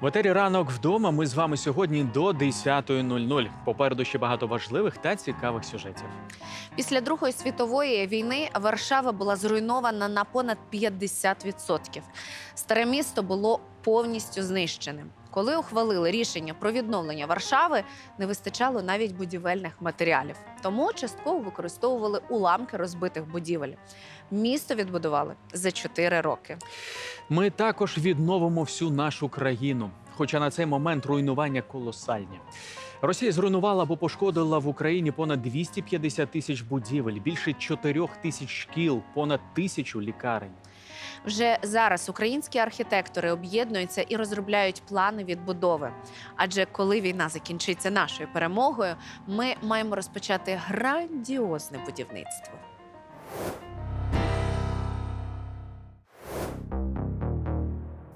В етері ранок вдома. Ми з вами сьогодні до 10.00. Попереду ще багато важливих та цікавих сюжетів. Після Другої світової війни Варшава була зруйнована на понад 50%. Старе місто було повністю знищеним. Коли ухвалили рішення про відновлення Варшави, не вистачало навіть будівельних матеріалів. Тому частково використовували уламки розбитих будівель. Місто відбудували за 4 роки. Ми також відновимо всю нашу країну. Хоча на цей момент руйнування колосальні. Росія зруйнувала або пошкодила в Україні понад 250 тисяч будівель, більше 4 тисяч шкіл, понад тисячу лікарень. Вже зараз українські архітектори об'єднуються і розробляють плани відбудови. Адже коли війна закінчиться нашою перемогою, ми маємо розпочати грандіозне будівництво.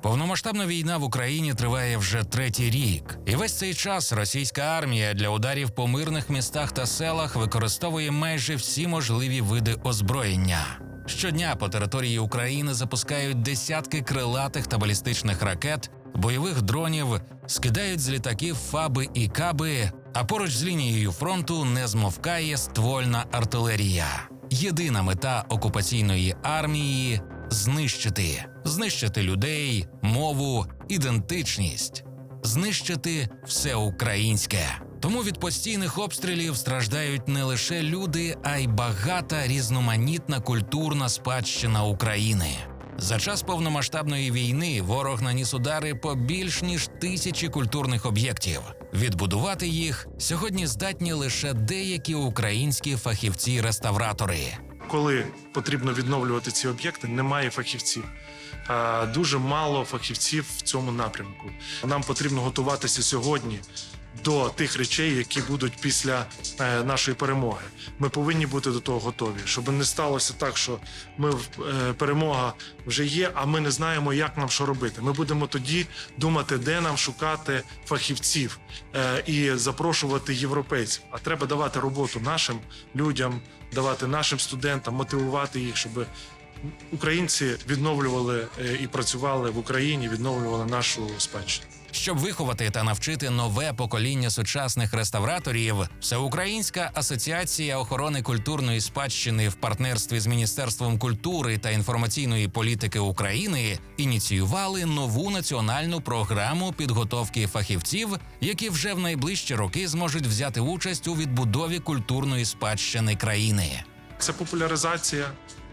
Повномасштабна війна в Україні триває вже третій рік, і весь цей час російська армія для ударів по мирних містах та селах використовує майже всі можливі види озброєння. Щодня по території України запускають десятки крилатих та балістичних ракет, бойових дронів, скидають з літаків фаби і каби. А поруч з лінією фронту не змовкає ствольна артилерія. Єдина мета окупаційної армії знищити, знищити людей, мову, ідентичність, знищити все українське. Тому від постійних обстрілів страждають не лише люди, а й багата різноманітна культурна спадщина України. За час повномасштабної війни ворог наніс удари по більш ніж тисячі культурних об'єктів. Відбудувати їх сьогодні здатні лише деякі українські фахівці-реставратори. коли потрібно відновлювати ці об'єкти, немає фахівців. Дуже мало фахівців в цьому напрямку. Нам потрібно готуватися сьогодні до тих речей, які будуть після е, нашої перемоги. Ми повинні бути до того готові, щоб не сталося так, що ми е, перемога вже є, а ми не знаємо, як нам що робити. Ми будемо тоді думати, де нам шукати фахівців е, і запрошувати європейців. А треба давати роботу нашим людям, давати нашим студентам, мотивувати їх, щоб українці відновлювали е, і працювали в Україні, відновлювали нашу спадщину. Щоб виховати та навчити нове покоління сучасних реставраторів, Всеукраїнська асоціація охорони культурної спадщини в партнерстві з Міністерством культури та інформаційної політики України ініціювали нову національну програму підготовки фахівців, які вже в найближчі роки зможуть взяти участь у відбудові культурної спадщини країни. Це популяризація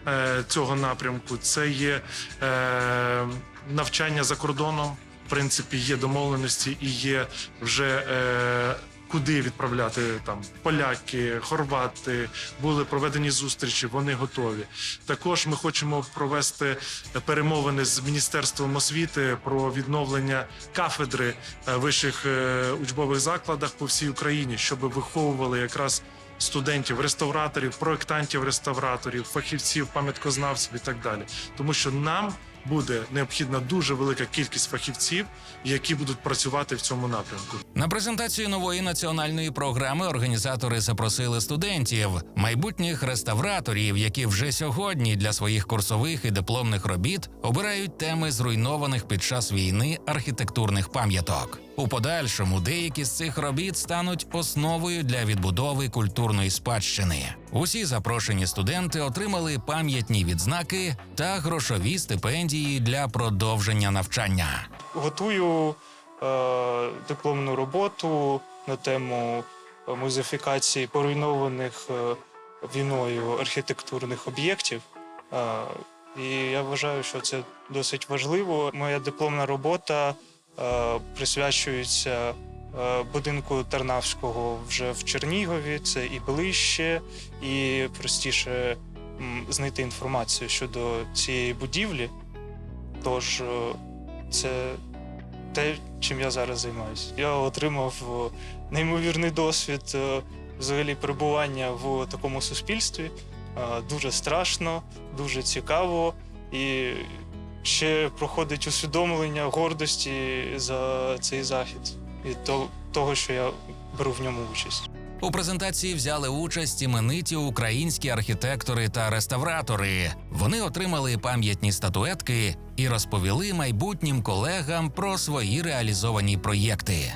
е, цього напрямку, це є е, навчання за кордоном. В принципі, є домовленості і є вже. Е, Куди відправляти там поляки, хорвати були проведені зустрічі, вони готові. Також ми хочемо провести перемовини з міністерством освіти про відновлення кафедри е, вищих е, учбових закладах по всій Україні, щоб виховували якраз студентів, реставраторів, проєктантів реставраторів, фахівців, пам'яткознавців і так далі. Тому що нам буде необхідна дуже велика кількість фахівців, які будуть працювати в цьому напрямку. На презентацію нової національної програми організатори запросили студентів, майбутніх реставраторів, які вже сьогодні для своїх курсових і дипломних робіт обирають теми зруйнованих під час війни архітектурних пам'яток. У подальшому деякі з цих робіт стануть основою для відбудови культурної спадщини. Усі запрошені студенти отримали пам'ятні відзнаки та грошові стипендії для продовження навчання. готую е, дипломну роботу на тему музифікації поруйнованих е, війною архітектурних об'єктів. Е, і я вважаю, що це досить важливо. Моя дипломна робота е, присвячується будинку Тарнавського вже в Чернігові. Це і ближче, і простіше знайти інформацію щодо цієї будівлі. Тож е, це те, чим я зараз займаюся. Я отримав е, неймовірний досвід е, взагалі перебування в такому суспільстві. Е, Дуже страшно, дуже цікаво і ще проходить усвідомлення гордості за цей захід то- того, що я беру в ньому участь. У презентації взяли участь імениті українські архітектори та реставратори. Вони отримали пам'ятні статуетки і розповіли майбутнім колегам про свої реалізовані проєкти.